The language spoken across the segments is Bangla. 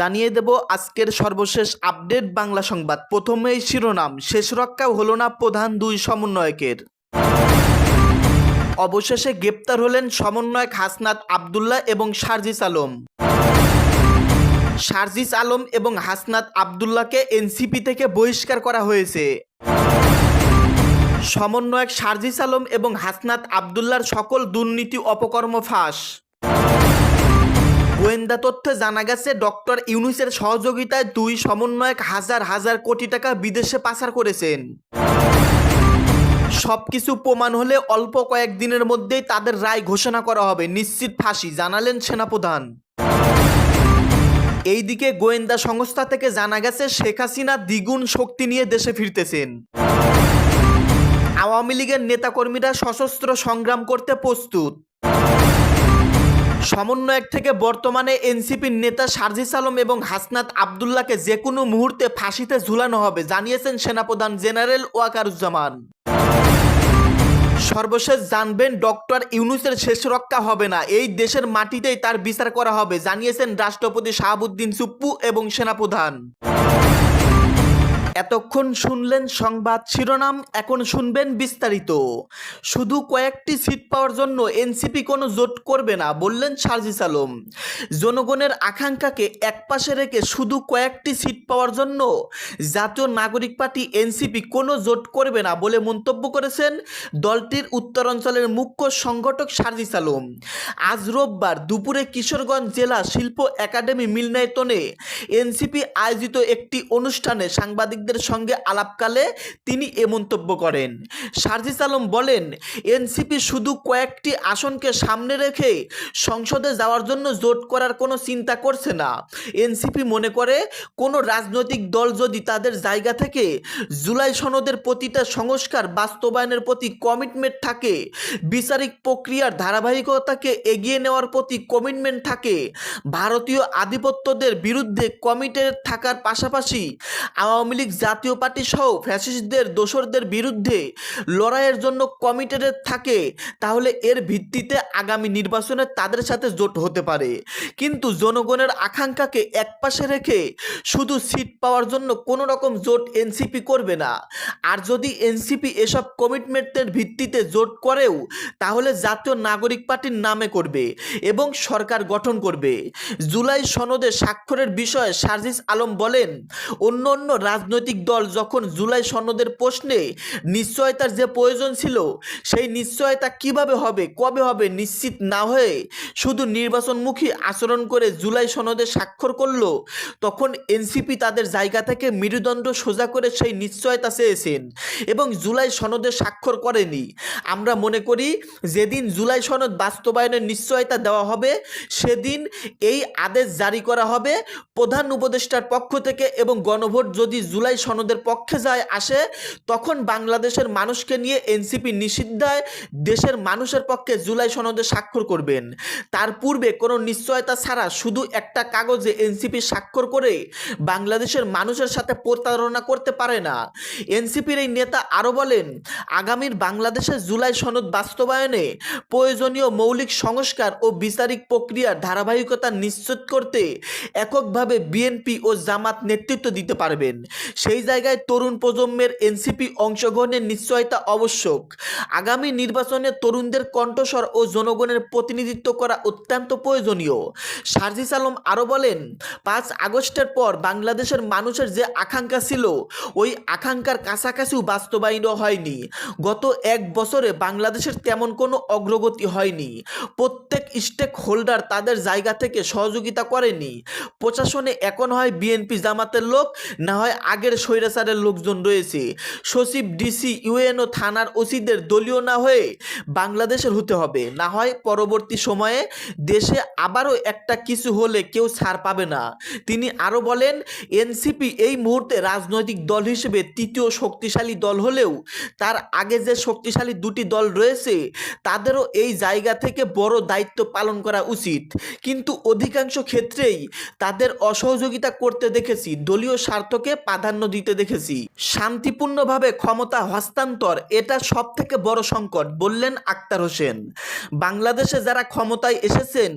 জানিয়ে দেব আজকের সর্বশেষ আপডেট বাংলা সংবাদ। প্রথমেই শিরোনাম, শেষ রক্ষা হলো না প্রধান দুই সমন্বয়কের। অবশেষে গ্রেপ্তার হলেন সমন্বয়ক হাসনাত আবদুল্লাহ এবং শারজিস আলম। শারজিস আলম এবং হাসনাত আবদুল্লাহকে এনসিপি থেকে বহিষ্কার করা হয়েছে। সমন্বয়ক শারজিস আলম এবং হাসনাত আবদুল্লার সকল দুর্নীতি, অপকর্ম ফাঁস। গোয়েন্দা তথ্যে জানা গেছে, ডক্টর ইউনুসের সহযোগিতায় দুই সমন্বয়ক হাজার হাজার কোটি টাকা বিদেশে পাচার করেছেন। সবকিছু প্রমাণ হলে অল্প কয়েকদিনের মধ্যেই তাদের রায় ঘোষণা করা হবে। নিশ্চিত ফাঁসি, জানালেন সেনাপ্রধান। এইদিকে গোয়েন্দা সংস্থা থেকে জানা গেছে, শেখ হাসিনা দ্বিগুণ শক্তি নিয়ে দেশে ফিরতেছেন। আওয়ামী লীগের নেতাকর্মীরা সশস্ত্র সংগ্রাম করতে প্রস্তুত। সমন্বয়ক থেকে বর্তমানে এনসিপির নেতা সার্জিস আলম এবং হাসনাত আবদুল্লাহকে যে কোনো মুহূর্তে ফাঁসিতে ঝুলানো হবে, জানিয়েছেন সেনাপ্রধান জেনারেল ওয়াকারুজ্জামান। সর্বশেষ জানবেন, ডক্টর ইউনুসের শেষ রক্ষা হবে না, এই দেশের মাটিতেই তার বিচার করা হবে, জানিয়েছেন রাষ্ট্রপতি শাহাবুদ্দিন সুপ্পু এবং সেনাপ্রধান। এতক্ষণ শুনলেন সংবাদ শিরোনাম, এখন শুনবেন বিস্তারিত। শুধু কয়েকটি সিট পাওয়ার জন্য এনসিপি কোনো জোট করবে না, বললেন সার্জিস আলম। জনগণের আকাঙ্ক্ষাকে একপাশে রেখে শুধু কয়েকটি সিট পাওয়ার জন্য জাতীয় নাগরিক পার্টি এনসিপি কোনো জোট করবে না বলে মন্তব্য করেছেন দলটির উত্তরাঞ্চলের মুখ্য সংগঠক সার্জিস আলম। আজ রোববার দুপুরে কিশোরগঞ্জ জেলা শিল্প একাডেমি মিলনায়তনে এনসিপি আয়োজিত একটি অনুষ্ঠানে সাংবাদিকদের সঙ্গে আলাপকালে তিনি এ মন্তব্য করেন। সার্জিস আলম বলেন, এনসিপি শুধু কয়েকটি আসনকে সামনে রেখে সংসদে যাওয়ার জন্য জোট করার কোনো চিন্তা করছে না। এনসিপি মনে করে, কোনো রাজনৈতিক দল যদি তাদের জায়গা থেকে জুলাই সনদের প্রতিটা সংস্কার বাস্তবায়নের প্রতি কমিটমেন্ট থাকে, বিচারিক প্রক্রিয়ার ধারাবাহিকতাকে এগিয়ে নেওয়ার প্রতি কমিটমেন্ট থাকে, ভারতীয় আধিপত্যদের বিরুদ্ধে কমিটেড থাকার পাশাপাশি আওয়ামী লীগ জাতীয় পার্টি সহ ফ্যাসিস্টদের, দোসরদের বিরুদ্ধে লড়াইয়ের জন্য কমিটেড থাকে। তাহলে এর ভিত্তিতে আগামী নির্বাচনে তাদের সাথে জোট হতে পারে। কিন্তু জনগণের আকাঙ্ক্ষাকে একপাশে রেখে শুধু সিট পাওয়ার জন্য কোনো রকম জোট এনসিপি করবে না। আর যদি এনসিপি এসব কমিটমেন্টের ভিত্তিতে জোট করেও, তাহলে জাতীয় নাগরিক পার্টির নামে করবে এবং সরকার গঠন করবে। জুলাই সনদে স্বাক্ষরের বিষয়ে সার্জিস আলম বলেন অন্য অন্য রাজনৈতিক দল যখন জুলাই সনদের প্রশ্নে নিশ্চয়তার যে প্রয়োজন ছিল, সেই নিশ্চয়তা কীভাবে হবে, কবে হবে নিশ্চিত না হয়ে শুধু নির্বাচনমুখী আচরণ করে জুলাই সনদে স্বাক্ষর করল, তখন এনসিপি তাদের জায়গা থেকে মেরুদণ্ড সোজা করে সেই নিশ্চয়তা চেয়েছেন এবং জুলাই সনদে স্বাক্ষর করেনি। আমরা মনে করি যেদিন জুলাই সনদ বাস্তবায়নের নিশ্চয়তা দেওয়া হবে, সেদিন এই আদেশ জারি করা হবে। প্রধান উপদেষ্টার পক্ষ থেকে এবং গণভোট যদি জুলাই সনদের পক্ষে যায়, আসে। তখন বাংলাদেশের মানুষকে নিয়ে এনসিপি নিষিদ্ধায় দেশের মানুষের পক্ষে জুলাই সনদে স্বাক্ষর করবেন। তার পূর্বে কোনো নিশ্চয়তা ছাড়া শুধু একটা কাগজে এনসিপি স্বাক্ষর করে বাংলাদেশের মানুষের সাথে প্রতারণা করতে পারে না। এনসিপির এই নেতা আরও বলেন, আগামীর বাংলাদেশের জুলাই সনদ বাস্তবায়নে প্রয়োজনীয় মৌলিক সংস্কার ও বিচারিক প্রক্রিয়ার ধারাবাহিকতা নিশ্চিত করতে এককভাবে বিএনপি ও জামাত নেতৃত্ব দিতে পারবেন। সেই জায়গায় তরুণ প্রজন্মের এনসিপি অংশগ্রহণের নিশ্চয়তা আবশ্যক। আগামী নির্বাচনে তরুণদের কণ্ঠস্বর ও জনগণের প্রতিনিধিত্ব করা অত্যন্ত প্রয়োজনীয়। সার্জিস আলম আরও বলেন, পাঁচ আগস্টের পর বাংলাদেশের মানুষের যে আকাঙ্ক্ষা ছিল, ওই আকাঙ্ক্ষার কাছাকাছিও বাস্তবায়ন হয়নি। গত এক বছরে বাংলাদেশের তেমন কোনো অগ্রগতি হয়নি। প্রত্যেক স্টেক হোল্ডার তাদের জায়গা থেকে সহযোগিতা করেনি। প্রশাসনে এখন হয় বিএনপি জামাতের লোক, না হয় আগের স্বৈরাচারের লোকজন রয়েছে। সচিব, ডিসি ইউএনও থানার ওসিদের দলীয় না হয়ে বাংলাদেশের হতে হবে। না হয় পরবর্তী সময়ে দেশে আবারও একটা কিছু হলে কেউ ছাড় পাবে না। তিনি আরও বলেন, এনসিপি এই মুহূর্তে রাজনৈতিক দল হিসেবে তৃতীয় শক্তিশালী দল হলেও তার আগে যে শক্তিশালী দুটি দল রয়েছে, তাদেরও এই জায়গা থেকে বড় দায়িত্ব পালন করা উচিত। কিন্তু অধিকাংশ ক্ষেত্রেই তাদের অসহযোগিতা করতে দেখেছি। দলীয় স্বার্থকে প্রাধান্য প্রাধান্য দিতে দেখেছি। শান্তিপূর্ণভাবে ক্ষমতা হস্তান্তর, এটা সব থেকে বড় সংকট, বললেন আক্তার হোসেন। বাংলাদেশে যারা ক্ষমতায় এসেছেন,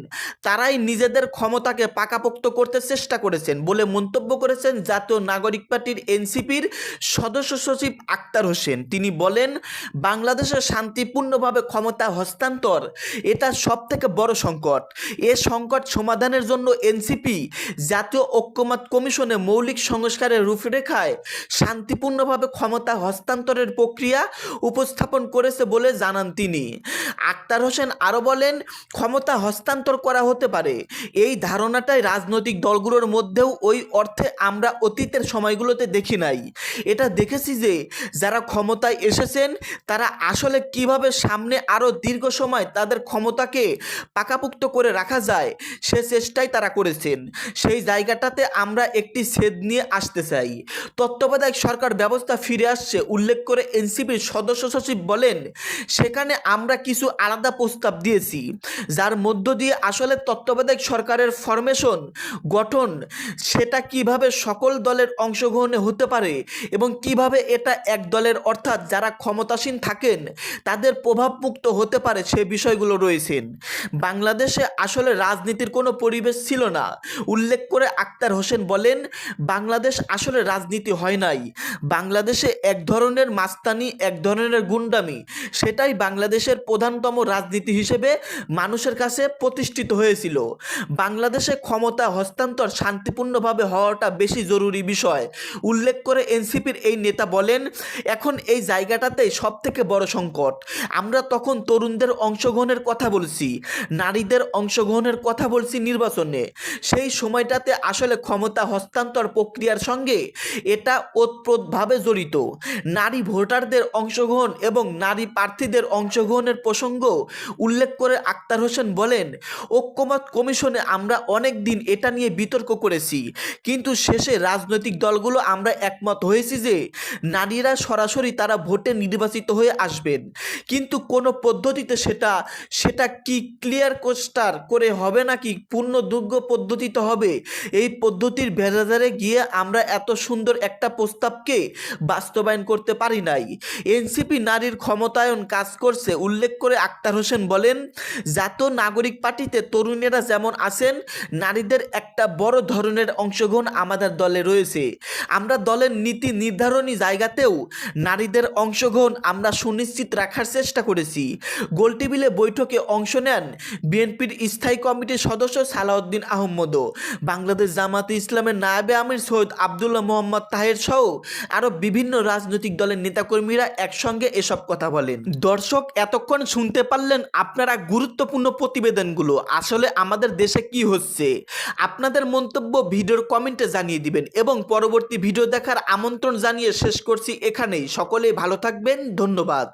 তারাই নিজেদের ক্ষমতাকে পাকাপোক্ত করতে চেষ্টা করেছেন বলে মন্তব্য করেছেন জাতীয় নাগরিক পার্টির এনসিপির সদস্য সচিব আক্তার হোসেন। তিনি বলেন, বাংলাদেশে শান্তিপূর্ণভাবে ক্ষমতা হস্তান্তর, এটা সব থেকে বড় সংকট। এ সংকট সমাধানের জন্য এনসিপি, জাতীয় ঐক্যমত কমিশনে মৌলিক সংস্কারের রূপরেখায় শান্তিপূর্ণভাবে ক্ষমতা হস্তান্তরের প্রক্রিয়া উপস্থাপন করেছে বলে জানান তিনি। আক্তার হোসেন আরও বলেন, ক্ষমতা হস্তান্তর করা হতে পারে। এই ধারণাটাই রাজনৈতিক দলগুলোর মধ্যেও ওই অর্থে আমরা অতীতের সময়গুলোতে দেখি নাই। এটা দেখেছি যে যারা ক্ষমতায় এসেছেন, তারা আসলে কীভাবে সামনে আরও দীর্ঘ সময় তাদের ক্ষমতাকে পাকাপুক্ত করে রাখা যায়, সে চেষ্টাই তারা করেছেন। সেই জায়গাটাতে আমরা একটি ছেদ নিয়ে আসতে চাই। তত্ত্বাবধায়ক সরকার ব্যবস্থা ফিরে আসছে, উল্লেখ করে এনসিপির সদস্য সচিব বলেন, সেখানে আমরা কিছু আলাদা প্রস্তাব দিয়েছি, যার মধ্য দিয়ে আসলে তত্ত্বাবধায়ক সরকারের ফরমেশন গঠন, সেটা কীভাবে সকল দলের অংশগ্রহণে হতে পারে এবং কীভাবে এটা এক দলের অর্থাৎ যারা ক্ষমতাসীন থাকেন, তাদের প্রভাবমুক্ত হতে পারে সে বিষয়গুলো রয়েছেন বাংলাদেশে আসলে রাজনীতির কোনো পরিবেশ ছিল না। উল্লেখ করে আক্তার হোসেন বলেন, বাংলাদেশ আসলে রাজনীতি হয় নাই। বাংলাদেশে এক ধরনের মাস্তানি, এক ধরনের গুন্ডামি, সেটাই বাংলাদেশের প্রধানতম রাজনীতি হিসেবে মানুষের কাছে প্রতিষ্ঠিত হয়েছিল। বাংলাদেশে ক্ষমতা হস্তান্তর শান্তিপূর্ণভাবে হওয়াটা বেশি জরুরি বিষয়। উল্লেখ করে এনসিপির এই নেতা বলেন, এখন এই জায়গাটাতেই সব থেকে বড় সংকট। আমরা তখন তরুণদের অংশগ্রহণের কথা বলছি, নারীদের অংশগ্রহণের কথা বলছি নির্বাচনে। সেই সময়টাতে আসলে ক্ষমতা হস্তান্তর প্রক্রিয়ার সঙ্গে এটা ওতপ্রোতভাবে জড়িত। নারী ভোটারদের অংশগ্রহণ এবং নারী প্রার্থীদের অংশগ্রহণের প্রসঙ্গ উল্লেখ করে আক্তার হোসেন বলেন, ঐক্যমত কমিশনে আমরা অনেক দিন এটা নিয়ে বিতর্ক করেছি। কিন্তু শেষে রাজনৈতিক দলগুলো আমরা একমত হয়েছি যে, নারীরা সরাসরি তারা ভোটে নির্বাচিত হয়ে আসবেন। কিন্তু কোনো পদ্ধতিতে সেটা সেটা কি ক্লিয়ার কোস্টার করে হবে নাকি পূর্ণযোগ্য পদ্ধতিতে হবে? এই পদ্ধতির ভেজাজারে গিয়ে আমরা এত সুন্দর একটা প্রস্তাবকে বাস্তবায়ন করতে পারি নাই। এনসিপি নারীর ক্ষমতায়ন কাজ করছে, উল্লেখ করে আক্তার হোসেন বলেন, জাতীয় নাগরিক পার্টিতে তরুণেরা যেমন আছেন, নারীদের একটা বড় ধরনের অংশগ্রহণ আমাদের দলে রয়েছে। আমরা দলের নীতি নির্ধারণী জায়গাতেও নারীদের অংশগ্রহণ আমরা সুনিশ্চিত রাখার চেষ্টা করেছি। গোলটেবিলে বৈঠকে অংশ নেন বিএনপির স্থায়ী কমিটির সদস্য সালাউদ্দিন আহমদও। বাংলাদেশ জামাতে ইসলামের নায়েবে আমির সৈয়দ আবদুল্লাহ মোহাম্মদ তাহের সহ আরও বিভিন্ন রাজনৈতিক দলের নেতাকর্মীরা একসঙ্গে এসব কথা বলেন। দর্শক, এতক্ষণ শুনতে পারলেন আপনারা গুরুত্বপূর্ণ প্রতিবেদনগুলো। আসলে আমাদের দেশে কি হচ্ছে? আপনাদের মন্তব্য ভিডিওর কমেন্টে জানিয়ে দিবেন এবং পরবর্তী ভিডিও দেখার আমন্ত্রণ জানিয়ে শেষ করছি এখানেই। সকলেই ভালো থাকবেন, ধন্যবাদ।